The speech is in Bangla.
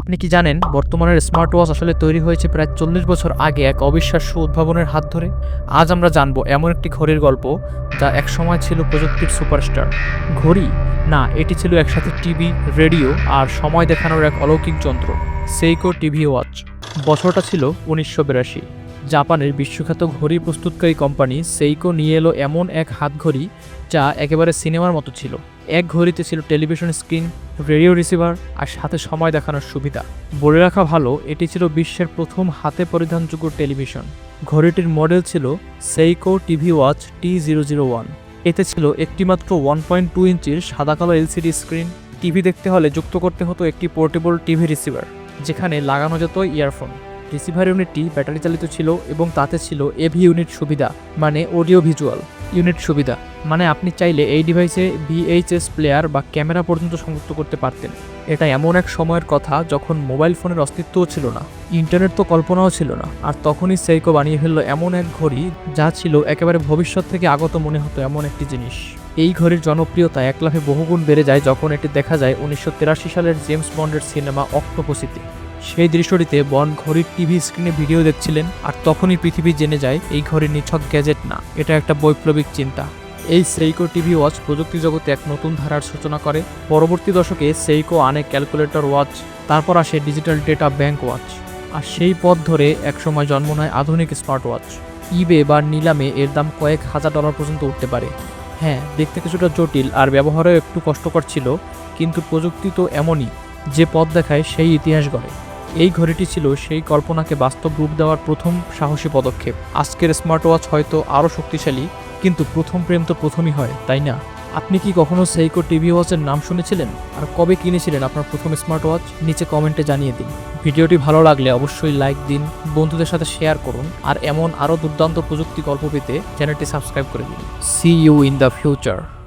আপনি কি জানেন, বর্তমানের স্মার্ট ওয়াচ আসলে তৈরি হয়েছে প্রায় চল্লিশ বছর আগে এক অবিশ্বাস্য উদ্ভাবনের হাত ধরে? আজ আমরা জানব এমন একটি ঘড়ির গল্প যা একসময় ছিল প্রযুক্তির সুপারস্টার ঘড়ি? না, এটি ছিল একসাথে টিভি, রেডিও আর সময় দেখানোর এক অলৌকিক যন্ত্র সেইকো টিভি ওয়াচ। বছরটা ছিল উনিশশো বিরাশি। জাপানের বিশ্বখ্যাত ঘড়ি প্রস্তুতকারী কোম্পানি সেইকো নিয়ে এলো এমন এক হাতঘড়ি যা একেবারে সিনেমার মতো ছিল। এক ঘড়িতে ছিল টেলিভিশন স্ক্রিন, রেডিও রিসিভার আর সাথে সময় দেখানোর সুবিধা। বলে রাখা ভালো, এটি ছিল বিশ্বের প্রথম হাতে পরিধানযোগ্য টেলিভিশন। ঘড়িটির মডেল ছিল Seiko TV watch T zero zero one এতে ছিল একটিমাত্র ওয়ান পয়েন্ট টু ইঞ্চির সাদা কালো এলসিডি স্ক্রিন, টিভি দেখতে হলে যুক্ত করতে হতো একটি পোর্টেবল টিভি রিসিভার, যেখানে লাগানো যেত ইয়ারফোন। রিসিভার ইউনিটটি ব্যাটারি চালিত ছিল এবং তাতে ছিল এভি ইউনিট সুবিধা মানে অডিও ভিজুয়াল। ইউনিট সুবিধা মানে আপনি চাইলে এই ডিভাইসে ভিএইচএস প্লেয়ার বা ক্যামেরা পর্যন্ত সংযুক্ত করতে পারতেন। এটা এমন এক সময়ের কথা যখন মোবাইল ফোনের অস্তিত্বও ছিল না ইন্টারনেট তো কল্পনাও ছিল না, আর তখনই সেইকো বানিয়ে ফেলল এমন এক ঘড়ি যা ছিল একেবারে ভবিষ্যৎ থেকে আগত মনে হতো এমন একটি জিনিস। এই ঘড়ির জনপ্রিয়তা এক লাফে বহুগুণ বেড়ে যায় যখন এটি দেখা যায় উনিশশো তিরাশি সালের জেমস বন্ডের সিনেমা অক্টোপসিতে সেই দৃশ্যটিতে বন ঘড়ির টিভি স্ক্রিনে ভিডিও দেখছিলেন আর তখনই পৃথিবী জেনে যায় এই ঘড়ি নিছক গ্যাজেট না, এটা একটা বৈপ্লবিক চিন্তা। এই সেইকো টিভি ওয়াচ প্রযুক্তি জগতে এক নতুন ধারার সূচনা করে। পরবর্তী দশকে সেইকো আনে ক্যালকুলেটর ওয়াচ, তারপর আসে ডিজিটাল ডেটা ব্যাংক ওয়াচ। আর সেই পথ ধরে একসময় জন্ম নেয় আধুনিক স্মার্ট ওয়াচ। ইবে বা নিলামে এর দাম কয়েক হাজার ডলার পর্যন্ত উঠতে পারে। হ্যাঁ দেখতে কিছুটা জটিল আর ব্যবহারেও একটু কষ্টকর ছিল, কিন্তু প্রযুক্তি তো এমনই, যে পথ দেখায় সেই ইতিহাস গড়ে। এই ঘড়িটি ছিল সেই কল্পনাকে বাস্তব রূপ দেওয়ার প্রথম সাহসী পদক্ষেপ। আজকের স্মার্ট ওয়াচ হয়তো আরও শক্তিশালী, কিন্তু প্রথম প্রেম তো প্রথমই হয়, তাই না? আপনি কি কখনো সেইকো টিভি ওয়াচের নাম শুনেছিলেন? আর কবে কিনেছিলেন আপনার প্রথম স্মার্ট ওয়াচ নিচে কমেন্টে জানিয়ে দিন। ভিডিওটি ভালো লাগলে অবশ্যই লাইক দিন, বন্ধুদের সাথে শেয়ার করুন, আর এমন আরও দুর্দান্ত প্রযুক্তি গল্প পেতে চ্যানেলটি সাবস্ক্রাইব করে দিন। See you in the future